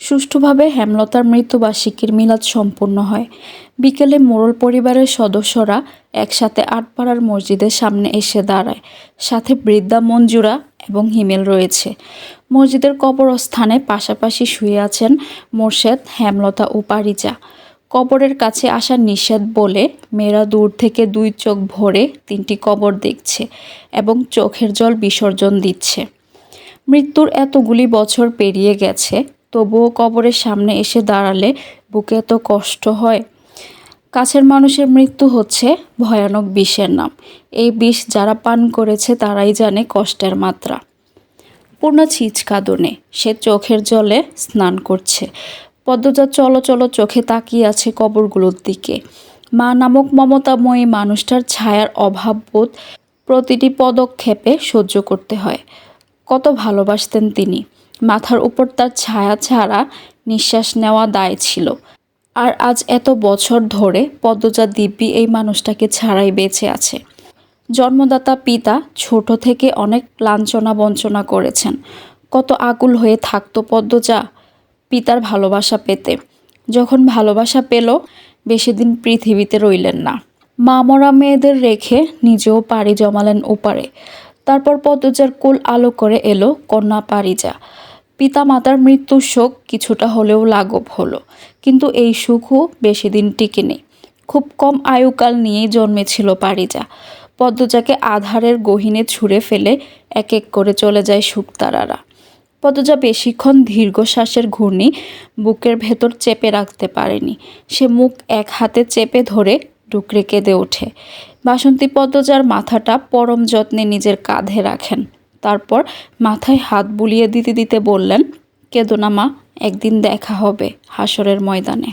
সুষ্ঠুভাবে হেমলতার মৃত্যুবার্ষিকীর মিলাদ সম্পন্ন হয়। বিকেলে মোরল পরিবারের সদস্যরা একসাথে আটপাড়ার মসজিদের সামনে এসে দাঁড়ায়। সাথে বৃদ্ধা মঞ্জুরা এবং হিমেল রয়েছে। মসজিদের কবরস্থানে পাশাপাশি শুয়ে আছেন মোর্শেদ, হেমলতা ও পারিজা। কবরের কাছে আসা নিষেধ বলে মেয়েরা দূর থেকে দুই চোখ ভরে তিনটি কবর দেখছে এবং চোখের জল বিসর্জন দিচ্ছে। মৃত্যুর এতগুলি বছর পেরিয়ে গেছে তবুও কবরের সামনে এসে দাঁড়ালে বুকে এত কষ্ট হয়। কাছের মানুষের মৃত্যু হচ্ছে ভয়ানক বিষের নাম। এই বিষ যারা পান করেছে তারাই জানে কষ্টের মাত্রা। পূর্ণ ছিচকাদনে সে চোখের জলে স্নান করছে। পদ্মজা চলো চলো চোখে তাকিয়ে আছে কবরগুলোর দিকে। মা নামক মমতাময়ী মানুষটার ছায়ার অভাববোধ প্রতিটি পদক্ষেপে সহ্য করতে হয়। কত ভালোবাসতেন তিনি। মাথার উপর তার ছায়া ছাড়া নিঃশ্বাস নেওয়া দায় ছিল। আর আজ এত বছর ধরে পদ্মজা দিব্যি এই মানুষটাকে ছাড়াই বেঁচে আছে। জন্মদাতা পিতা ছোট থেকে অনেক লাঞ্ছনা বঞ্চনা করেছেন। কত আকুল হয়ে থাকতো পদ্মজা পিতার ভালোবাসা পেতে। যখন ভালোবাসা পেল, বেশি দিন পৃথিবীতে রইলেন না। মা মরা মেয়েদের রেখে নিজেও পাড়ি জমালেন ওপারে। তারপর পদ্মজার কুল আলো করে এলো কন্যা পারিজা। পিতা মাতার মৃত্যুর শোক কিছুটা হলেও লাঘব হলো। কিন্তু এই সুখও বেশি দিন টিকেনি। খুব কম আয়ুকাল নিয়েই জন্মেছিল পারিজা। পদ্মজাকে আধারের গহিনে ছুঁড়ে ফেলে এক এক করে চলে যায় শুকতারারা পদ্মজা বেশিক্ষণ দীর্ঘশ্বাসের ঘূর্ণি বুকের ভেতর চেপে রাখতে পারেনি। সে মুখ এক হাতে চেপে ধরে ডুকরে কেঁদে ওঠে। বাসন্তী পদ্মজার মাথাটা পরম যত্নে নিজের কাঁধে রাখেন। তারপর মাথায় হাত বুলিয়ে দিতে দিতে বললেন কেঁদো না মা, একদিন দেখা হবে হাসরের ময়দানে।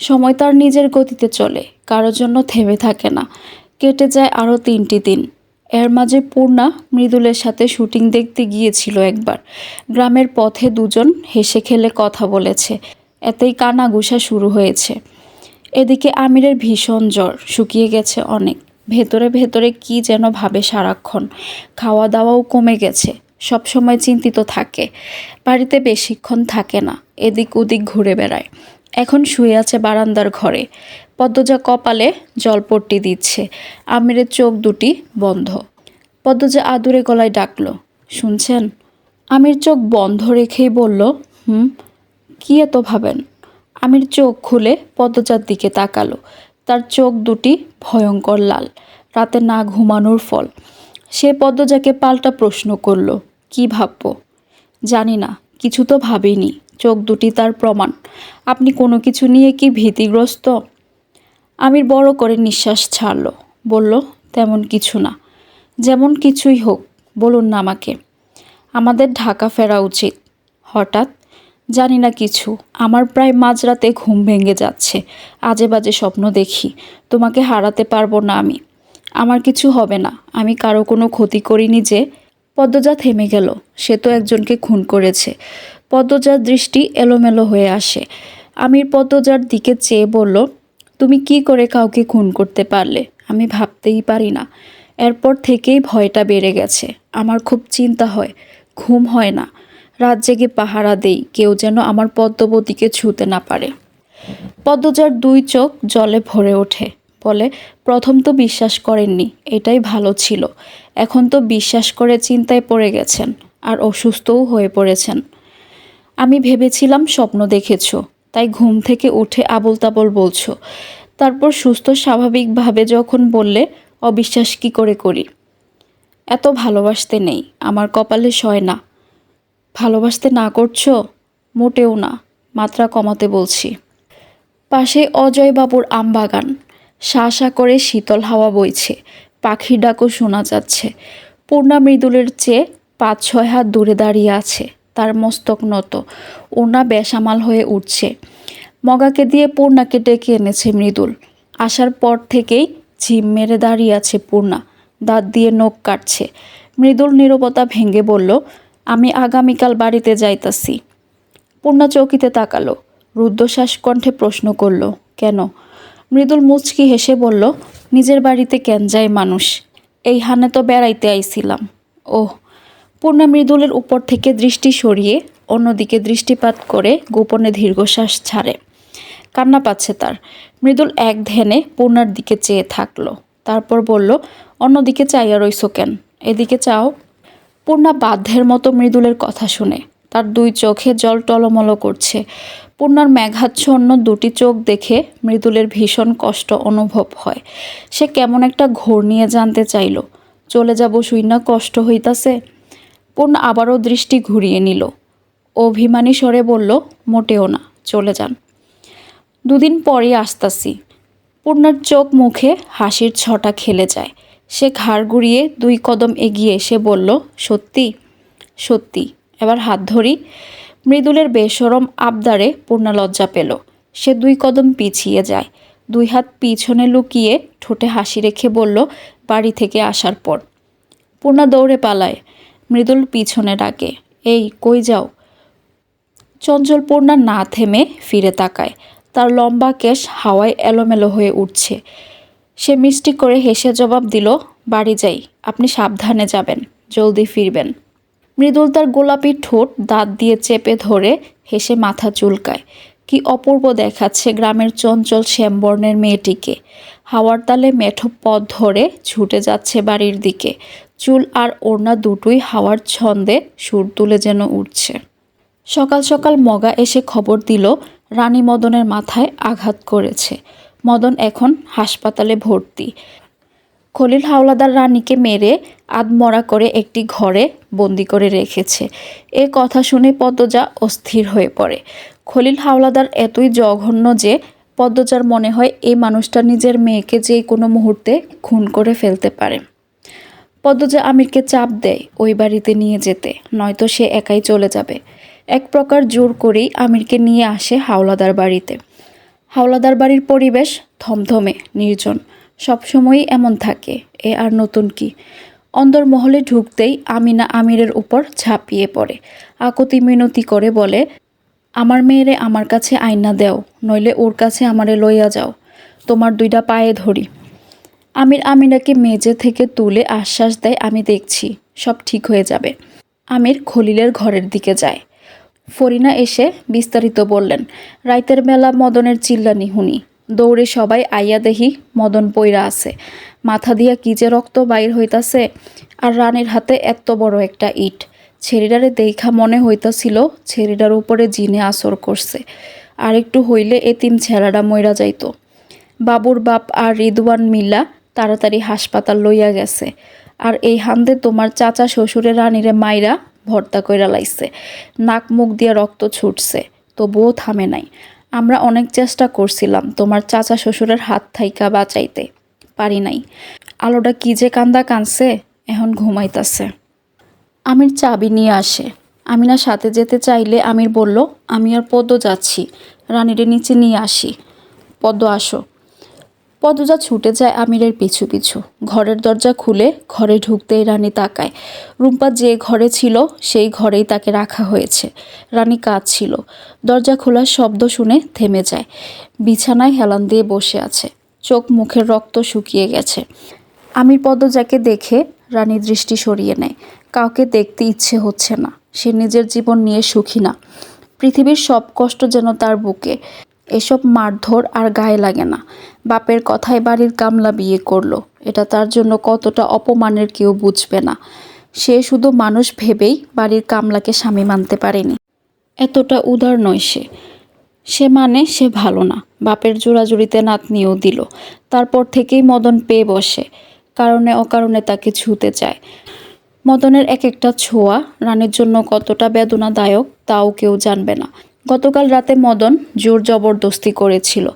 সময় তার নিজের গতিতে চলে কারোর জন্য থেমে থাকে না। কেটে যায় আরও তিনটি দিন। এর মাঝে পূর্ণা মৃদুলের সাথে শুটিং দেখতে গিয়েছিল একবার। গ্রামের পথে দুজন হেসে খেলে কথা বলেছে। এতেই কানাঘুষা শুরু হয়েছে। এদিকে আমিরের ভীষণ জ্বর শুকিয়ে গেছে অনেক। ভেতরে ভেতরে কি যেন ভাবে সারাক্ষণ। খাওয়া দাওয়াও কমে গেছে সব সময় চিন্তিত থাকে, বাড়িতে বেশিক্ষণ থাকে না, এদিক ওদিক ঘুরে বেড়ায়। এখন শুয়ে আছে বারান্দার ঘরে, পদ্মজা কপালে জলপট্টি দিচ্ছে, আমিরের চোখ দুটি বন্ধ। পদ্মজা আদুরে গলায় ডাকলো, শুনছেন? আমির চোখ বন্ধ রেখেই বলল, হুম, কি এত ভাবেন? আমির চোখ খুলে পদ্মজার দিকে তাকালো তার চোখ দুটি ভয়ঙ্কর লাল। রাতে না ঘুমানোর ফল। সে পদ্মজাকে পাল্টা প্রশ্ন করল, কি ভাবব? জানি না, কিছু তো ভাবিনি। চোখ দুটি তার প্রমাণ। আপনি কোনো কিছু নিয়ে কি ভীতিগ্রস্ত? আমির বড় করে নিঃশ্বাস ছাড়ল। বলল, তেমন কিছু না। যেমন কিছুই হোক, বলুন না আমাকে। আমাদের ঢাকা ফেরা উচিত। হঠাৎ জানি না কিছু। আমার প্রায় মাঝরাতে ঘুম ভেঙে যাচ্ছে। আজে বাজে স্বপ্ন দেখি। তোমাকে হারাতে পারব না আমি। আমার কিছু হবে না। আমি কারও কোনো ক্ষতি করিনি যে পদ্মজা থেমে গেল। সে তো একজনকে খুন করেছে। পদ্মজার দৃষ্টি এলোমেলো হয়ে আসে। আমির পদ্মজার দিকে চেয়ে বলল, তুমি কি করে কাউকে খুন করতে পারলে? আমি ভাবতেই পারি না। এরপর থেকেই ভয়টা বেড়ে গেছে। আমার খুব চিন্তা হয়। ঘুম হয় না। রাত জেগে পাহারা দেই, কেউ যেন আমার পদ্মবতীকে ছুঁতে না পারে। পদ্মজার দুই চোখ জলে ভরে ওঠে, বলে, প্রথম তো বিশ্বাস করেননি, এটাই ভালো ছিল। এখন তো বিশ্বাস করে চিন্তায় পড়ে গেছেন, আর অসুস্থও হয়ে পড়েছেন। আমি ভেবেছিলাম স্বপ্ন দেখেছ, তাই ঘুম থেকে উঠে আবল তাবল বলছো। তারপর সুস্থ স্বাভাবিকভাবে যখন বললে, অবিশ্বাস কি করে করি? এত ভালোবাসতে নেই, আমার কপালে সয় না। ভালোবাসতে না করছ? মোটেও না, মাত্রা কমাতে বলছি। পাশে অজয়বাবুর আমবাগান শা শা করে শীতল হাওয়া বইছে, পাখির ডাকও শোনা যাচ্ছে। পূর্ণা মৃদুলের চেয়ে পাঁচ ছয় হাত দূরে দাঁড়িয়ে আছে, তার মস্তক নত ওনা বেসামাল হয়ে উঠছে। মগাকে দিয়ে পূর্ণাকে ডেকে এনেছে মৃদুল। আসার পর থেকেই ঝিম মেরে দাঁড়িয়ে আছে পূর্ণা, দাঁত দিয়ে নখ কাটছে। মৃদুল নীরবতা ভেঙে বলল আমি আগামীকাল বাড়িতে যাইতাছি। পূর্ণা চৌকিতে তাকালো। রুদ্ধশ্বাস কণ্ঠে প্রশ্ন করল, কেন? মৃদুল মুচকি হেসে বলল, নিজের বাড়িতে কেন যায় মানুষ? এই হানে তো বেড়াইতে আইছিলাম। ওহ, পূর্ণা মৃদুলের উপর থেকে দৃষ্টি সরিয়ে অন্যদিকে দৃষ্টিপাত করে গোপনে দীর্ঘশ্বাস ছাড়ে। কান্না পাচ্ছে তার। মৃদুল এক ধ্যানে পূর্ণার দিকে চেয়ে থাকল। তারপর বলল, অন্যদিকে চাইয়া রইছো কেন? এদিকে চাও। পূর্ণা বাধ্যের মতো মৃদুলের কথা শুনে। তার দুই চোখে জল টলমল করছে। পূর্ণার মেঘাচ্ছন্ন দুটি চোখ দেখে মৃদুলের ভীষণ কষ্ট অনুভব হয়। সে কেমন একটা ঘোর নিয়ে জানতে চাইল। চলে যাব শুই না কষ্ট হইতাছে? পূর্ণা আবারও দৃষ্টি ঘুরিয়ে নিল। অভিমানী স্বরে বলল, মোটেও না, চলে যান। দুদিন পরে আসতাছি। পূর্ণার চোখ মুখে হাসির ছটা খেলে যায়। সে ঘাড় ঘুরিয়ে দুই কদম এগিয়ে এসে বলল, সত্যি সত্যি। এবার হাত ধরি। মৃদুলের বেসরম আবদারে পূর্ণা লজ্জা পেল। সে দুই কদম পিছিয়ে যায়। দুই হাত পিছনে লুকিয়ে ঠোঁটে হাসি রেখে বলল, বাড়ি থেকে আসার পর। পূর্ণা দৌড়ে পালায়। মৃদুল পিছনে ডাকে, এই, কই যাও? চঞ্চলপূর্ণা না থেমে ফিরে তাকায়। তার লম্বা কেশ হাওয়ায় এলোমেলো হয়ে উঠছে। সে মিষ্টি করে হেসে জবাব দিল, বাড়ি যাই, আপনি সাবধানে যাবেন, জলদি ফিরবেন। মৃদুল তার গোলাপি ঠোঁট দাঁত দিয়ে চেপে ধরে হেসে মাথা চুলকায়। কি অপূর্ব দেখাচ্ছে গ্রামের চঞ্চল শ্যামবর্ণের মেয়েটিকে। হাওয়ার তালে মেঠো পথ ধরে ছুটে যাচ্ছে বাড়ির দিকে। চুল আর ওড়না দুটোই হাওয়ার ছন্দে সুর তুলে যেন উঠছে। সকাল সকাল মগা এসে খবর দিল, রানী মদনের মাথায় আঘাত করেছে। মদন এখন হাসপাতালে ভর্তি। খলিল হাওলাদার রানীকে মেরে আদমরা করে একটি ঘরে বন্দি করে রেখেছে। এ কথা শুনে পদ্মজা অস্থির হয়ে পড়ে। খলিল হাওলাদার এতই জঘন্য যে পদ্মজার মনে হয় এই মানুষটা নিজের মেয়েকে যে কোনো মুহূর্তে খুন করে ফেলতে পারে। পদ্মজা আমিরকে চাপ দেয় ওই বাড়িতে নিয়ে যেতে, নয়তো সে একাই চলে যাবে। এক প্রকার জোর করেই আমিরকে নিয়ে আসে হাওলাদার বাড়িতে। হাওলাদার বাড়ির পরিবেশ থমথমে নির্জন। সবসময়ই এমন থাকে, এ আর নতুন কি? অন্দরমহলে ঢুকতেই আমিনা আমিরের উপর ঝাঁপিয়ে পড়ে। আকতি মিনতি করে বলে, আমার মেয়েরে আমার কাছে আয়না দেও, নইলে ওর কাছে আমারে লইয়া যাও। তোমার দুইটা পায়ে ধরি। আমির আমিনাকে মেজে থেকে তুলে আশ্বাস দেয়, আমি দেখছি, সব ঠিক হয়ে যাবে। আমির খলিলের ঘরের দিকে যায়। ফরিনা এসে বিস্তারিত বললেন, রাইতের মেলা মদনের চিল্লানি হুনি। দৌড়ে সবাই আইয়া দেহি মদন পইরা আছে। মাথা দিয়া কি যে রক্ত বাইর হইতাছে, আর রানীর হাতে এত বড় একটা ইট। ছেড়িডারে দেখা মনে হইতাছিল ছেড়িডার উপরে জিনে আসর করছে। আর একটু হইলে এতিম ছেঁড়াটা মইরা যাইত। বাবুর বাপ আর রিদওয়ান মিল্লা তাড়াতাড়ি হাসপাতাল লইয়া গেছে। আর এই হান্দে তোমার চাচা শ্বশুরের রানীরে মাইরা ভর্তা কইরা লাইছে। নাক মুখ দিয়ে রক্ত ছুটছে, তবুও থামে নাই। আমরা অনেক চেষ্টা করছিলাম তোমার চাচা শ্বশুরের হাত থাইকা বাঁচাইতে, পারি নাই। আলোটা কি যে কান্দা কানছে, এখন ঘুমাইতাছে। আমির চাবি নিয়ে আসে। আমিনা সাথে যেতে চাইলে আমির বলল, আমি আর পদ্ম যাচ্ছি। রানীরে নিচে নিয়ে আসি। পদ্ম, আসো। পদ্মজা ছুটে যায় আমিরের পিছু পিছু। ঘরের দরজা খুলে ঘরে ঢুকতেই রানী তাকায়। রুম্পা যে ঘরে ছিল, সেই ঘরেই তাকে রাখা হয়েছে। রানী কাজ ছিল দরজা খোলার শব্দ শুনে থেমে যায়। বিছানায় হেলান দিয়ে বসে আছে। চোখ মুখের রক্ত শুকিয়ে গেছে। আমির পদ্মজাকে দেখে রানী দৃষ্টি সরিয়ে নেয়। কাউকে দেখতে ইচ্ছে হচ্ছে না। সে নিজের জীবন নিয়ে সুখী না। পৃথিবীর সব কষ্ট যেন তার বুকে। এসব মারধর আর গায়ে লাগে না। বাপের কথায় বাড়ির কামলা বিয়ে করল। এটা তার জন্য কতটা অপমানের কেউ বুঝবে না। সে শুধু মানুষ ভেবেই বাড়ির কামলাকে স্বামী মানতে পারেনি। এতটা উদার নয় সে। সে মানে সে ভালো না। বাপের জোড়াজুড়িতে নাতনিও দিল। তারপর থেকেই মদন পেয়ে বসে। কারণে অকারণে তাকে ছুতে চায়। মদনের এক একটা ছোঁয়া রানীর জন্য কতটা বেদনাদায়ক তাও কেউ জানবে না। গতকাল রাতে মদন জোর জবরদস্তি করেছিল,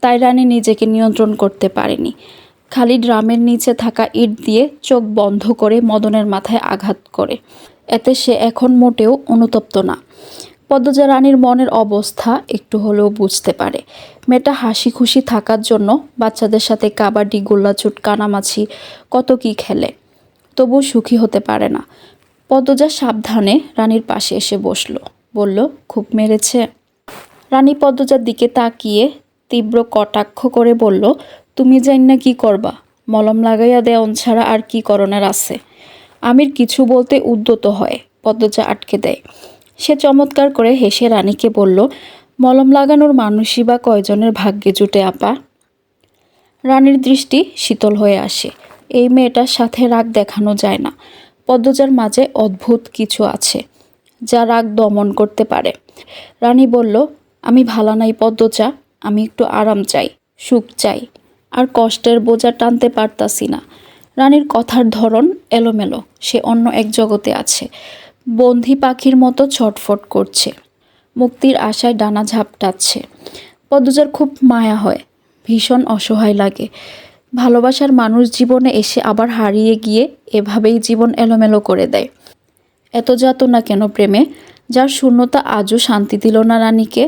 তাই রানী নিজেকে নিয়ন্ত্রণ করতে পারেনি। খালি ড্রামের নিচে থাকা ইট দিয়ে চোখ বন্ধ করে মদনের মাথায় আঘাত করে। এতে সে এখন মোটেও অনুতপ্ত না। পদ্মজা রানীর মনের অবস্থা একটু হলেও বুঝতে পারে। মেয়েটা হাসি খুশি থাকার জন্য বাচ্চাদের সাথে কাবাডি গোল্লাচুট কানামাছি, কত কি খেলে। তবু সুখী হতে পারে না। পদ্মজা সাবধানে রানীর পাশে এসে বসল। বলল, খুব মেরেছে। রানী পদ্মজার দিকে তাকিয়ে তীব্র কটাক্ষ করে বলল, তুমি জান না কি করবা? মলম লাগাইয়া দেওয়ন ছাড়া আর কি করণের আছে? আমির কিছু বলতে উদ্যত হয়, পদ্মজা আটকে দেয়। সে চমৎকার করে হেসে রানীকে বলল, মলম লাগানোর মানুষই বা কয়জনের ভাগ্যে জুটে, আপা? রানীর দৃষ্টি শীতল হয়ে আসে, এই মেয়েটার সাথে রাগ দেখানো যায় না। পদ্মজার মাঝে অদ্ভুত কিছু আছে। যা রাগ দমন করতে পারে। রানী বলল, আমি ভালা নাই পদ্মজা আমি একটু আরাম চাই, সুখ চাই, আর কষ্টের বোঝা টানতে পারতাছি না রানীর কথার ধরন এলোমেলো, সে অন্য এক জগতে আছে বন্ধি পাখির মতো ছটফট করছে, মুক্তির আশায় ডানা ঝাপটাচ্ছে পদ্মজার খুব মায়া হয়, ভীষণ অসহায় লাগে। ভালোবাসার মানুষ জীবনে এসে আবার হারিয়ে গিয়ে এভাবেই জীবন এলোমেলো করে দেয়। এত যাতনা কেন প্রেমে, যার শূন্যতা আজও শান্তি দিল না রানীকে,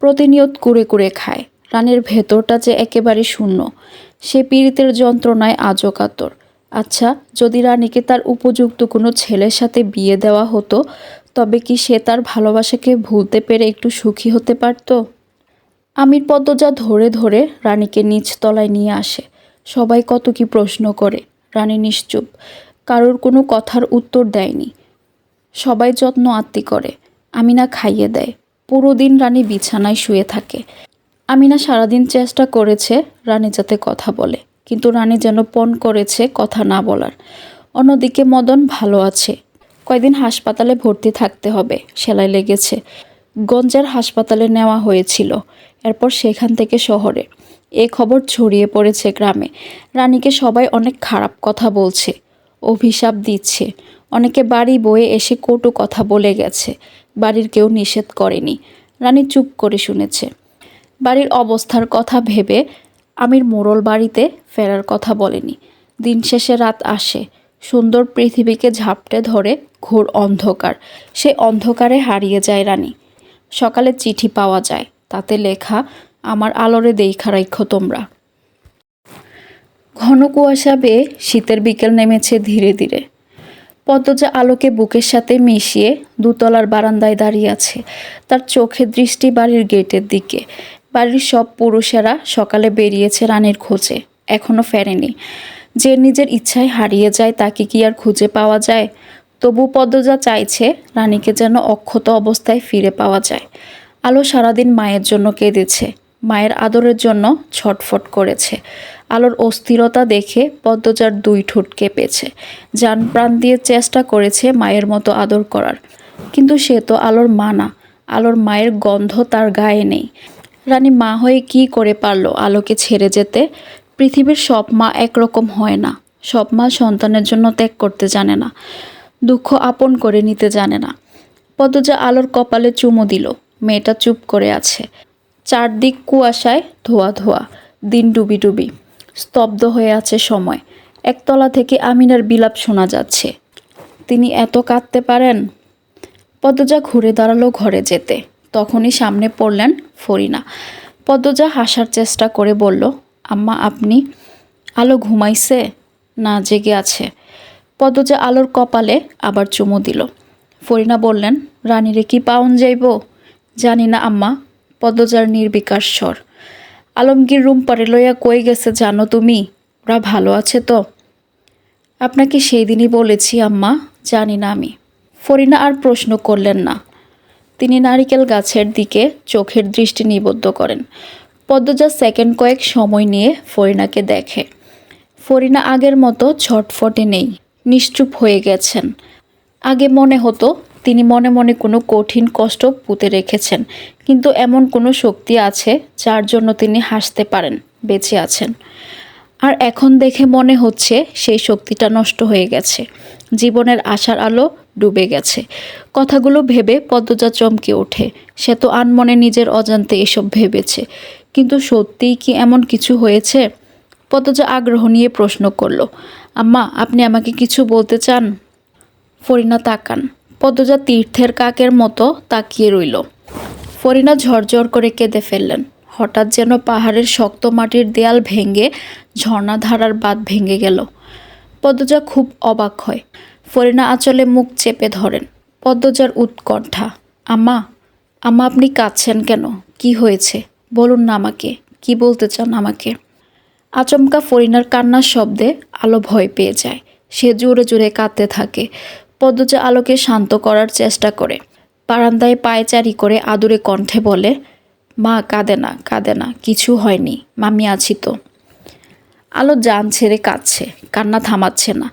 প্রতিনিয়ত কুড়ে কুড়ে খায়। রানীর ভেতরটা যে একেবারে শূন্য, সে পীড়িতের যন্ত্রণায় আজও কাতর। আচ্ছা যদি রানীকে তার উপযুক্ত কোনো ছেলের সাথে বিয়ে দেওয়া হতো, তবে কি সে তার ভালোবাসাকে ভুলতে পেরে একটু সুখী হতে পারত? আমির পদ্মজা ধরে ধরে রানীকে নিচ তলায় নিয়ে আসে। সবাই কত কি প্রশ্ন করে। রানী নিশ্চুপ। কারোর কোনো কথার উত্তর দেয়নি। সবাই যত্ন আত্মি করে। আমিনা খাইয়ে দেয়। পুরো দিন রানী বিছানায় শুয়ে থাকে। আমিনা সারাদিন চেষ্টা করেছে রানী যাতে কথা বলে, কিন্তু রানী যেন পণ করেছে কথা না বলার। অন্যদিকে মদন ভালো আছে। কয়দিন হাসপাতালে ভর্তি থাকতে হবে, সেলাই লেগেছে। গঞ্জের হাসপাতালে নেওয়া হয়েছিল, এরপর সেখান থেকে শহরে। এ খবর ছড়িয়ে পড়েছে গ্রামে। রানীকে সবাই অনেক খারাপ কথা বলছে, অভিশাপ দিচ্ছে। অনেকে বাড়ি বয়ে এসে কটু কথা বলে গেছে। বাড়ির কেউ নিষেধ করেনি। রানী চুপ করে শুনেছে। বাড়ির অবস্থার কথা ভেবে আমির মোড়ল বাড়িতে ফেরার কথা বলেনি। দিন শেষে রাত আসে। সুন্দর পৃথিবীকে ঝাপটে ধরে ঘোর অন্ধকার। সে অন্ধকারে হারিয়ে যায় রানী। সকালে চিঠি পাওয়া যায়। তাতে লেখা, আমার আলোরে দেইখা রাইখো তোমরা। ঘন কুয়াশা বেয়ে শীতের বিকেল নেমেছে ধীরে ধীরে। পদ্মজা আলোকে বুকের সাথে মিশিয়ে দুতলার বারান্দায় দাঁড়িয়ে আছে। তার চোখের দৃষ্টি বাড়ির গেটের দিকে। বাড়ির সব পুরুষেরা সকালে বেরিয়েছে রানীর খোঁজে। এখনও ফেরেনি। যে নিজের ইচ্ছায় হারিয়ে যায় তাকে কি আর খুঁজে পাওয়া যায়? তবু পদ্মজা চাইছে রানীকে যেন অক্ষত অবস্থায় ফিরে পাওয়া যায়। আলো সারাদিন মায়ের জন্য কেঁদেছে। মায়ের আদরের জন্য ছটফট করেছে। আলোর অস্থিরতা দেখে পদ্মজার দুই ঠোঁট কেঁপেছে। যান প্রাণ দিয়ে চেষ্টা করেছে মায়ের মতো আদর করার। কিন্তু সে তো আলোর মা না। আলোর মায়ের গন্ধ তার গায়ে নেই। রানী মা হয়ে কি করে পারল আলোকে ছেড়ে যেতে? পৃথিবীর সব মা একরকম হয় না। সব মা সন্তানের জন্য ত্যাগ করতে জানে না। দুঃখ আপন করে নিতে জানে না। পদ্মজা আলোর কপালে চুমো দিল। মেয়েটা চুপ করে আছে। চারদিক কুয়াশায় ধোয়া ধোয়া, দিন ডুবি ডুবি, স্তব্ধ হয়ে আছে সময়। একতলা থেকে আমিনার বিলাপ শোনা যাচ্ছে। তিনি এত কাঁদতে পারেন? পদ্মজা ঘুরে দাঁড়াল ঘরে যেতে। তখনই সামনে পড়লেন ফরিনা। পদ্মজা হাসার চেষ্টা করে বলল, আম্মা, আপনি আলো ঘুমাইছে? না, জেগে আছে। পদ্মজা আলোর কপালে আবার চুমু দিল। ফরিনা বললেন, রানীরে কি পাউন যাইব? জানি না, আম্মা। পদ্মজার নির্বিকার স্বর। আলমগীর রুম পারে লইয়া কই গেছে জানো তুমি? ওরা ভালো আছে তো? আপনাকে সেই দিনই বলেছি, আম্মা, জানি না আমি। ফরিনা আর প্রশ্ন করলেন না। তিনি নারিকেল গাছের দিকে চোখের দৃষ্টি নিবদ্ধ করেন। পদ্মজা সেকেন্ড কয়েক সময় নিয়ে ফরিনাকে দেখে। ফরিনা আগের মতো ছটফটে নেই, নিশ্চুপ হয়ে গেছেন। আগে মনে হতো তিনি মনে মনে কোনো কঠিন কষ্ট পুঁতে রেখেছেন। কিন্তু এমন কোনো শক্তি আছে যার জন্য তিনি হাসতে পারেন, বেঁচে আছেন। আর এখন দেখে মনে হচ্ছে সেই শক্তিটা নষ্ট হয়ে গেছে। জীবনের আশার আলো ডুবে গেছে। কথাগুলো ভেবে পদ্মজা চমকে ওঠে। সে তো আনমনে নিজের অজান্তে এসব ভেবেছে। কিন্তু সত্যিই কি এমন কিছু হয়েছে? পদ্মজা আগ্রহ নিয়ে প্রশ্ন করল, আম্মা, আপনি আমাকে কিছু বলতে চান? ফরিনা তাকান। পদ্মজা তীর্থের কাকের মতো তাকিয়ে রইল। ফরিনা ঝরঝর করে কেঁদে ফেললেন। হঠাৎ যেন পাহাড়ের শক্ত মাটির দেয়াল ভেঙে ঝর্ণাধারার বাঁধ ভেঙে গেল। পদ্মজা খুব অবাক হয়। ফরিনা আঁচলে মুখ চেপে ধরেন, পদ্মজার উৎকণ্ঠা, আম্মা আম্মা আপনি কাঁদছেন কেন? কি হয়েছে? বলুন না আমাকে, কি বলতে চান আমাকে? আচমকা ফরিনার কান্নার শব্দে আলো ভয় পেয়ে যায়। সে জোরে জোরে কাঁদতে থাকে। পদ্মজা আলোকে শান্ত করার চেষ্টা করে। বারান্দায় পায়চারি করে আদুরে কণ্ঠে বলে, মা, কাঁদে না কাঁদে না, কিছু হয়নি, মামি আছি তো। আলো জান ছেড়ে কাঁদছে, কান্না থামাচ্ছে না।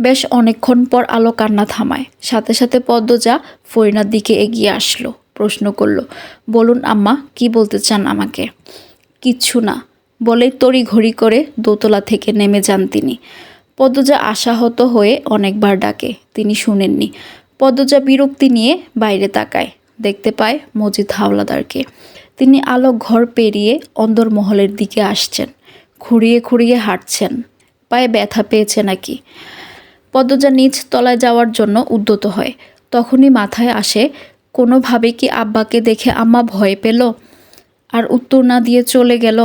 বেশ অনেকক্ষণ পর আলো কান্না থামায়। সাথে সাথে পদ্মজা ফরিনার দিকে এগিয়ে আসলো, প্রশ্ন করল, বলুন আম্মা, কি বলতে চান আমাকে? কিচ্ছু না। বলেই তড়ি ঘড়ি করে দোতলা থেকে নেমে যান তিনি। পদ্মজা আশাহত হয়ে অনেকবার ডাকে, তিনি শুনেননি। পদ্মজা বিরক্তি নিয়ে বাইরে তাকায়, দেখতে পায় মজিদ হাওলাদারকে। তিনি আলো ঘর পেরিয়ে অন্দরমহলের দিকে আসছেন, খুঁড়িয়ে খুঁড়িয়ে হাঁটছেন, পায়ে ব্যথা পেয়েছে নাকি? পদ্মজা নিচ তলায় যাওয়ার জন্য উদ্যত হয়, তখনই মাথায় আসে, কোনোভাবে কি আব্বাকে দেখে আম্মা ভয় পেল? আর উত্তর না দিয়ে চলে গেল?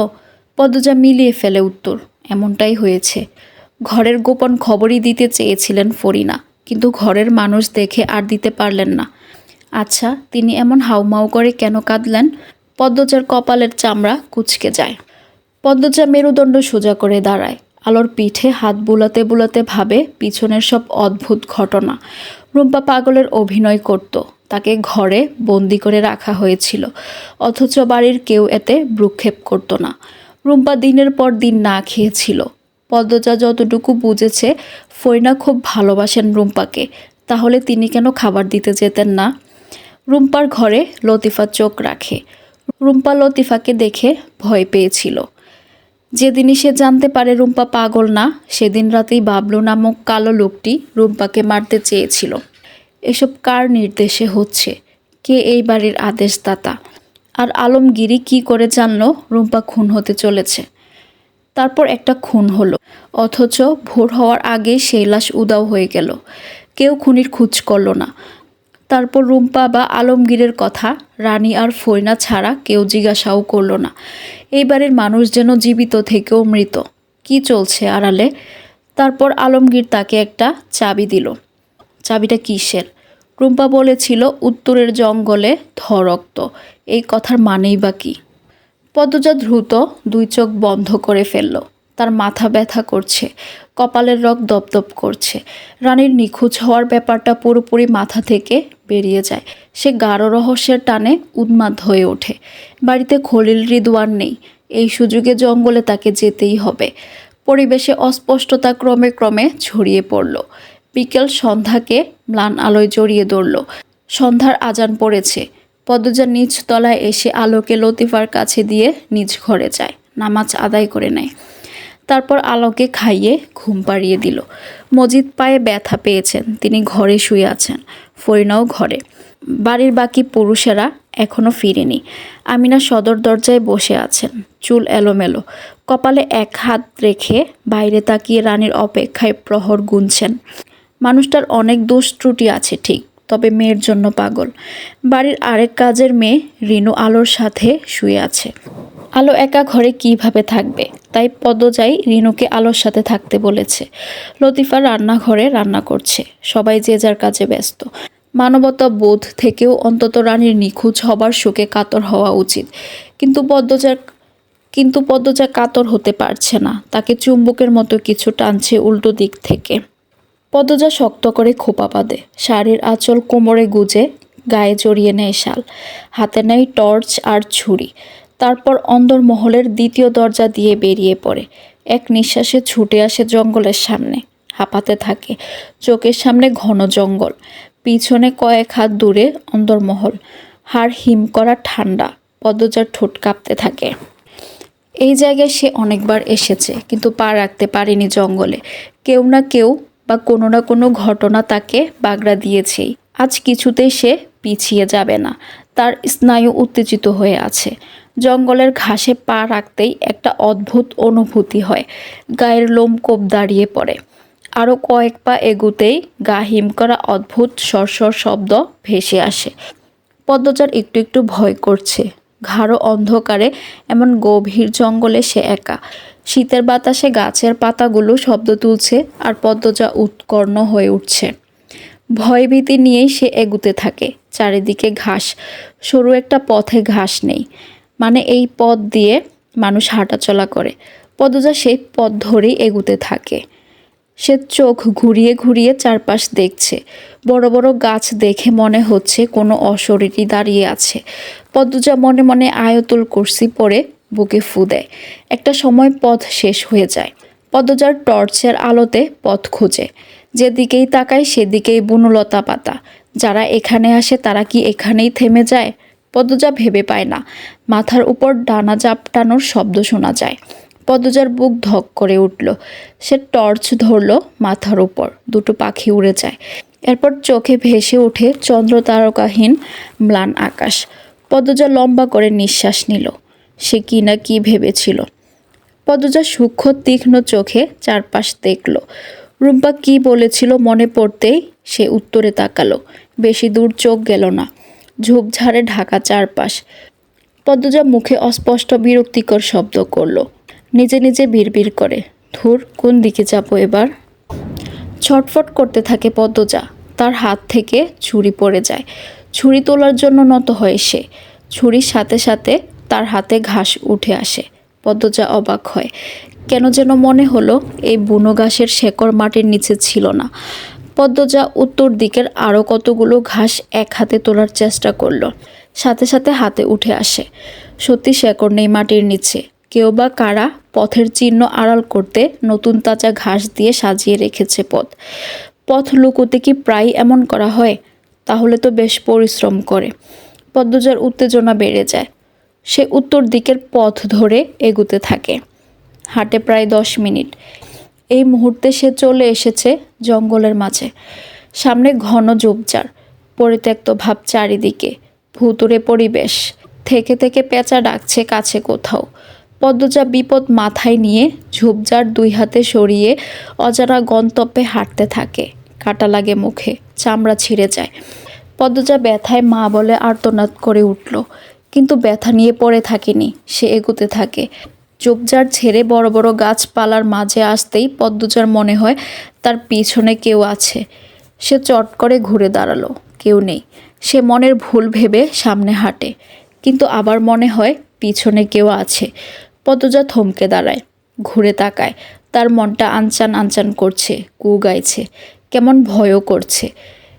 পদ্মজা মিলিয়ে ফেলে উত্তর, এমনটাই হয়েছে। ঘরের গোপন খবরই দিতে চেয়েছিলেন ফরিনা, কিন্তু ঘরের মানুষ দেখে আর দিতে পারলেন না। আচ্ছা তিনি এমন হাউমাউ করে কেন কাঁদলেন? পদ্মজার কপালের চামড়া কুচকে যায়। পদ্মজা মেরুদণ্ড সোজা করে দাঁড়ায়। আলোর পিঠে হাত বুলাতে বুলাতে ভাবে পিছনের সব অদ্ভুত ঘটনা। রুম্পা পাগলের অভিনয় করত। তাকে ঘরে বন্দি করে রাখা হয়েছিল। অথচ বাড়ির কেউ এতে ভ্রুক্ষেপ করতো না। রুম্পা দিনের পর দিন না খেয়েছিল। পদ্মজা যতটুকু বুঝেছে, ফরিনা খুব ভালোবাসেন রুম্পাকে। তাহলে তিনি কেন খাবার দিতে যেতেন না? রুম্পার ঘরে লতিফা চোখ রাখে। রুম্পা লতিফাকে দেখে ভয় পেয়েছিল। যেদিনই সে জানতে পারে রুম্পা পাগল না, সেদিন রাতেই বাবলু নামক কালো লোকটি রুম্পাকে মারতে চেয়েছিল। এসব কার নির্দেশে হচ্ছে? কে এই বাড়ির আদেশদাতা? আর আলমগিরি কি করে জানল? রুম্পা খুন হতে চলেছে। তারপর একটা খুন হলো। অথচ ভোর হওয়ার আগে সেই লাশ উদাও হয়ে গেল। কেউ খুনির খোঁজ করল না। তারপর রুম্পা বা আলমগীরের কথা রানী আর ফইনা ছাড়া কেউ জিজ্ঞাসাও করল না। এই বাড়ির মানুষ যেন জীবিত থেকেও মৃত। কি চলছে আড়ালে? তারপর আলমগীর তাকে একটা চাবি দিল। চাবিটা কিসের? রুম্পা বলেছিল, উত্তরের জঙ্গলে ধরক্ত এই কথার মানেই বা কী? পদ্মজা দ্রুত দুই চোখ বন্ধ করে ফেলল। তার মাথা ব্যথা করছে, কপালের রক দপদপ করছে। রানীর নিখোঁজ হওয়ার ব্যাপারটা পুরোপুরি মাথা থেকে বেরিয়ে যায়। সে গাঢ় রহস্যের টানে উন্মাদ হয়ে ওঠে। বাড়িতে খলিল রিদওয়ান নেই। এই সুযোগে জঙ্গলে তাকে যেতেই হবে। পরিবেশে অস্পষ্টতা ক্রমে ক্রমে ছড়িয়ে পড়ল। বিকেল সন্ধ্যাকে ম্লান আলোয় জড়িয়ে ধরল। সন্ধ্যার আজান পড়েছে। পদ্মজা নিজ তলায় এসে আলোকে লতিফার কাছে দিয়ে নিজ ঘরে যায়, নামাজ আদায় করে নেয়। তারপর আলোকে খাইয়ে ঘুম পাড়িয়ে দিল। মজিদ পায়ে ব্যথা পেয়েছেন, তিনি ঘরে শুয়ে আছেন, ফরিনাও ঘরে। বাড়ির বাকি পুরুষেরা এখনও ফিরেনি। আমিনা সদর দরজায় বসে আছেন, চুল এলোমেলো। কপালে এক হাত রেখে বাইরে তাকিয়ে রানীর অপেক্ষায় প্রহর গুনছেন। মানুষটার অনেক দোষ ত্রুটি আছে, ঠিক। তবে মেয়ের জন্য পাগল। বাড়ির আরেক কাজের মেয়ে রিনু আলোর সাথে শুয়ে আছে। আলো একা ঘরে কীভাবে থাকবে? তাই পদজাই রিনুকে আলোর সাথে থাকতে বলেছে। লতিফা রান্নাঘরে রান্না করছে। সবাই যে যার কাজে ব্যস্ত। মানবতা বোধ থেকেও অন্তত রানীর নিখোঁজ হবার শোকে কাতর হওয়া উচিত। কিন্তু পদ্মজার কিন্তু পদ্মজা কাতর হতে পারছে না। তাকে চুম্বকের মতো কিছু টানছে উল্টো দিক থেকে। পদ্মজা শক্ত করে খোপা বাঁধে। শাড়ির আঁচল কোমরে গুজে, গায়ে জড়িয়ে নেয় শাল। হাতে নেয় টর্চ আর ছুরি। তারপর অন্দরমহলের দ্বিতীয় দরজা দিয়ে বেরিয়ে পড়ে। এক নিঃশ্বাসে ছুটে আসে জঙ্গলের সামনে। হাঁপাতে থাকে। চোখের সামনে ঘন জঙ্গল। পিছনে কয়েক হাত দূরে অন্দরমহল। হাড় হিম করা ঠান্ডা। পদ্মজার ঠোঁট কাঁপতে থাকে। এই জায়গায় সে অনেকবার এসেছে, কিন্তু পা রাখতে পারেনি জঙ্গলে। কেউ না কেউ বা কোনো না কোনো ঘটনা তাকে বাগড়া দিয়েছেই আজ কিছুতেই সে পিছিয়ে যাবে না। তার স্নায়ু উত্তেজিত হয়ে আছে। জঙ্গলের ঘাসে পা রাখতেই একটা অদ্ভুত অনুভূতি হয়। গায়ের লোমকূপ দাঁড়িয়ে পড়ে। আরও কয়েক পা এগুতেই গা হিম করা অদ্ভুত সরসর শব্দ ভেসে আসে। পদ্মচার একটু একটু ভয় করছে। ঘাড়ো অন্ধকারে, এমন গভীর জঙ্গলে সে একা। শীতের বাতাসে গাছের পাতাগুলো শব্দ তুলছে আর পদ্মজা উৎকর্ণ হয়ে উঠছে। ভয়ভীতি নিয়েই সে এগুতে থাকে, চারিদিকে ঘাস। সরু একটা পথে ঘাস নেই মানে এই পথ দিয়ে মানুষ হাঁটাচলা করে। পদজা সেই পথ ধরেই এগুতে থাকে। সে চোখ ঘুরিয়ে ঘুরিয়ে চারপাশ দেখছে। বড় বড় গাছ দেখে মনে হচ্ছে কোনো অশরীরই দাঁড়িয়ে আছে। পদ্মজা মনে মনে আয়তুল কুর্সি পরে বুকে ফু দেয়। একটা সময় পথ শেষ হয়ে যায়। পদ্মজার টর্চের আলোতে পথ খুঁজে। যেদিকেই তাকায় সেদিকেই বনলতা পাতা। যারা এখানে আসে তারা কি এখানেই থেমে যায়? পদ্মজা ভেবে পায় না। মাথার উপর ডানা জাপটানোর শব্দ শোনা যায়। পদ্মজার বুক ধক করে উঠল। সে টর্চ ধরল মাথার উপর, দুটো পাখি উড়ে যায়। এরপর চোখে ভেসে ওঠে চন্দ্র তারকাহীন ম্লান আকাশ। পদ্মজা লম্বা করে নিঃশ্বাস নিল। সে কি না কি ভেবেছিল। পদ্মজা সূক্ষ্ম, তীক্ষ্ণ চোখে চারপাশ দেখল। রুম্পা কি বলেছিল মনে পড়তেই সে উত্তরে তাকালো। বেশি দূর চোখ গেল না। ঝোপঝাড়ে ঢাকা চারপাশ। পদ্মজা মুখে অস্পষ্ট বিরক্তিকর শব্দ করল। নিজে নিজে বিড়বিড় করে, ধুর, কোন দিকে যাব এবার? ছটফট করতে থাকে পদ্মজা, তার হাত থেকে ছুরি পড়ে যায়। ছুরি তোলার জন্য নত হয় সে, ছুরির সাথে সাথে তার হাতে ঘাস উঠে আসে। পদ্মজা অবাক হয়, কেন যেন মনে হলো এই বুনো ঘাসের শেকড় মাটির নিচে ছিল না। পদ্মজা উত্তর দিকের আরও কতগুলো ঘাস এক হাতে তোলার চেষ্টা করল, সাথে সাথে হাতে উঠে আসে। সত্যি শেকড় নেই মাটির নিচে কেউ বা কারা পথের চিহ্ন আড়াল করতে নতুন তাজা ঘাস দিয়ে সাজিয়ে রেখেছে পথ। পথ লুকোতে কি প্রায় এমন করা হয়? তাহলে তো বেশ পরিশ্রম করে। পদ্মজার উত্তেজনা বেড়ে যায়। সে উত্তর দিকের পথ ধরে এগুতে থাকে। হাঁটে প্রায় দশ মিনিট। এই মুহূর্তে সে চলে এসেছে জঙ্গলের মাঝে। সামনে ঘন ঝোপঝাড়, পরিত্যক্ত ভাব চারিদিকে ভুতুরে পরিবেশ। থেকে থেকে পেঁচা ডাকছে কাছে কোথাও। পদ্মজা বিপদ মাথায় নিয়ে ঝোপঝাড় দুই হাতে সরিয়ে অজানা গন্তব্যে হাঁটতে থাকে। কাটা লাগে মুখে, চামড়া ছিঁড়ে যায়। পদ্মজা ব্যথায় মা বলে আর্তনাদ করে উঠল, কিন্তু ব্যথা নিয়ে পড়ে থাকেনি, সে এগুতে থাকে। ঝোপঝাড় ছেড়ে বড় বড় গাছপালার মাঝে আসতেই পদ্মজার মনে হয় তার পিছনে কেউ আছে। সে চট করে ঘুরে দাঁড়াল, কেউ নেই। সে মনের ভুল ভেবে সামনে হাঁটে, কিন্তু আবার মনে হয় পিছনে কেউ আছে। পদ্মজা থমকে দাঁড়ায়, ঘুরে তাকায়। তার মনটা আনচান আনচান করছে, কু গাইছে, কেমন ভয়ও করছে।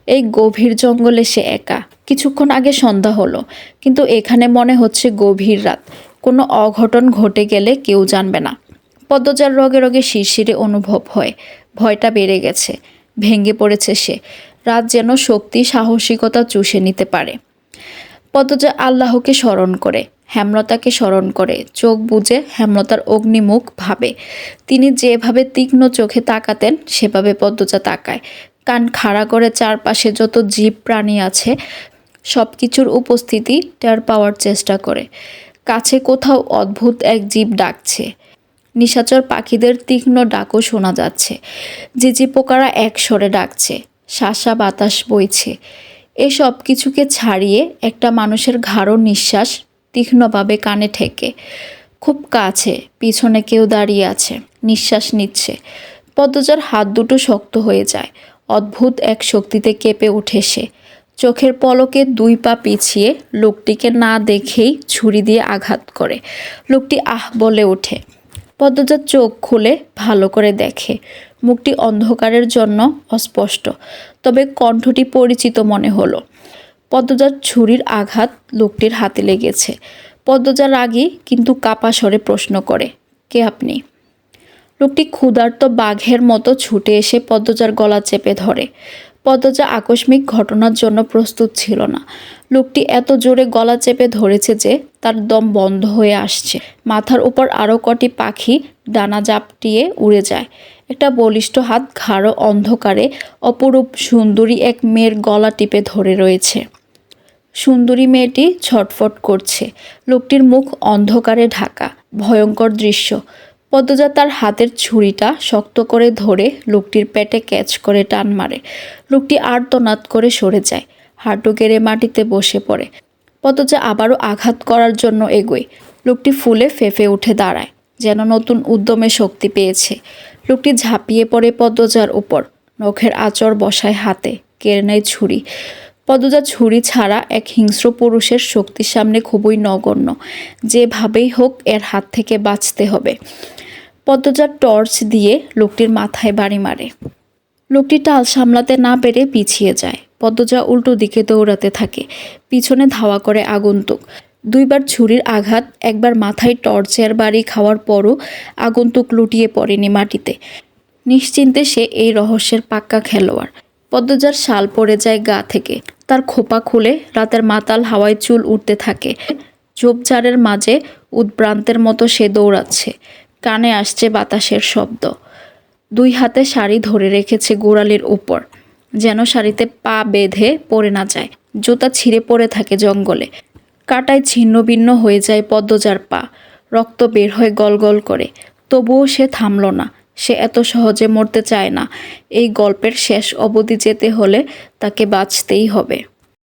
এই গভীর জঙ্গলে সে একা। কিছুক্ষণ আগে সন্ধ্যা হলো, কিন্তু এখানে মনে হচ্ছে গভীর রাত। কোনো অঘটন ঘটে গেলে কেউ জানবে না। পদ্মজার রগে রগে শিরশিরে অনুভব হয়, ভয়টা বেড়ে গেছে, ভেঙে পড়েছে সে। রাত যেন শক্তি, সাহসিকতা চুষে নিতে পারে। পদ্মজা আল্লাহকে স্মরণ করে হেমলতাকে স্মরণ করে। চোখ বুজে হেমলতার অগ্নিমুখ ভাবে। তিনি যেভাবে তীক্ষ্ণ চোখে তাকাতেন, সেভাবে পদ্মজা তাকায়। কান খাড়া করে চারপাশে যত জীব প্রাণী আছে সব কিছুর উপস্থিতি টের পাওয়ার চেষ্টা করে। কাছে কোথাও অদ্ভুত এক জীব ডাকছে। নিশাচর পাখিদের তীক্ষ্ণ ডাকও শোনা যাচ্ছে। ঝিঝি পোকারা এক স্বরে ডাকছে। শাসা বাতাস বইছে। এসব কিছুকে ছাড়িয়ে একটা মানুষের ঘাড়ো নিঃশ্বাস তীক্ষ্ণভাবে কানে ঠেকে। খুব কাছে, পিছনে কেউ দাঁড়িয়ে আছে, নিঃশ্বাস নিচ্ছে। পদ্মজার হাত দুটো শক্ত হয়ে যায়। অদ্ভুত এক শক্তিতে কেঁপে উঠে সে। চোখের পলকে দুই পা পিছিয়ে লোকটিকে না দেখেই ছুরি দিয়ে আঘাত করে। লোকটি আহ বলে ওঠে। পদ্মজার চোখ খুলে ভালো করে দেখে। মুখটি অন্ধকারের জন্য অস্পষ্ট, তবে কণ্ঠটি পরিচিত মনে হলো। পদ্মজার ছুরির আঘাত লোকটির হাতে লেগেছে। পদ্মজার রাগী কিন্তু কাপা স্বরে প্রশ্ন করে, কে আপনি? লোকটি ক্ষুধার্ত বাঘের মতো ছুটে এসে পদ্মজার গলা চেপে ধরে। পদ্মজা আকস্মিক ঘটনার জন্য প্রস্তুত ছিল না। লোকটি এত জোরে গলা চেপে ধরেছে যে তার দম বন্ধ হয়ে আসছে। মাথার উপর আরও কটি পাখি ডানা জাপটিয়ে উড়ে যায়। একটা বলিষ্ঠ হাত ঘাড়ো অন্ধকারে অপরূপ সুন্দরী এক মেয়ের গলা টিপে ধরে রয়েছে। সুন্দরী মেয়েটি ছটফট করছে। লোকটির মুখ অন্ধকারে ঢাকা, ভয়ঙ্কর দৃশ্য। পদ্মজা তার হাতের ছুরিটা শক্ত করে ধরে লোকটির পেটে ক্যাচ করে টান মারে। লোকটি আর্তনাদ করে সরে যায়, হাঁটু গেড়ে মাটিতে বসে পড়ে। পদ্মজা আবারও আঘাত করার জন্য এগোয়। লোকটি ফুলে ফেফে উঠে দাঁড়ায়, যেন নতুন উদ্যমে শক্তি পেয়েছে। লোকটি ঝাঁপিয়ে পড়ে পদ্মজার উপর। নখের আচর বসায় হাতে, কেড়ে নেয় ছুরি। পদ্মজা ছুরি ছাড়া এক হিংস্র পুরুষের শক্তির সামনে খুবই নগণ্য। যেভাবেই হোক, এর হাত থেকে বাঁচতে হবে। পদ্মজার টর্চ দিয়ে লোকটির মাথায় বাড়ি মারে। লোকটি টাল সামলাতে না পেরে পিছিয়ে যায়। পদ্মজা উল্টো দিকে দৌড়াতে থাকে। পিছনে ধাওয়া করে আগন্তুক। দুইবার ছুরির আঘাত, একবার মাথায় টর্চের বাড়ি খাওয়ার পরও আগন্তুক লুটিয়ে পড়েনি মাটিতে। নিশ্চিন্তে সে এই রহস্যের পাক্কা খেলোয়াড়। পদ্মজার শাল পড়ে যায় গা থেকে। তার খোপা খুলে রাতের মাতাল হাওয়ায় চুল উঠতে থাকে। ঝোপঝাড়ের মাঝে উদ্ভ্রান্তের মতো সে দৌড়াচ্ছে। কানে আসছে বাতাসের শব্দ। দুই হাতে শাড়ি ধরে রেখেছে গোড়ালির উপর। যেন শাড়িতে পা বেঁধে পড়ে না যায়। জুতা ছিঁড়ে পড়ে থাকে জঙ্গলে। কাটায় ছিন্ন ভিন্ন হয়ে যায় পদ্মজার পা। রক্ত বের হয়ে গল গল করে। তবুও সে থামল না। সে এত সহজে মরতে চায় না। এই গল্পের শেষ অবধি যেতে হলে তাকে বাঁচতেই হবে।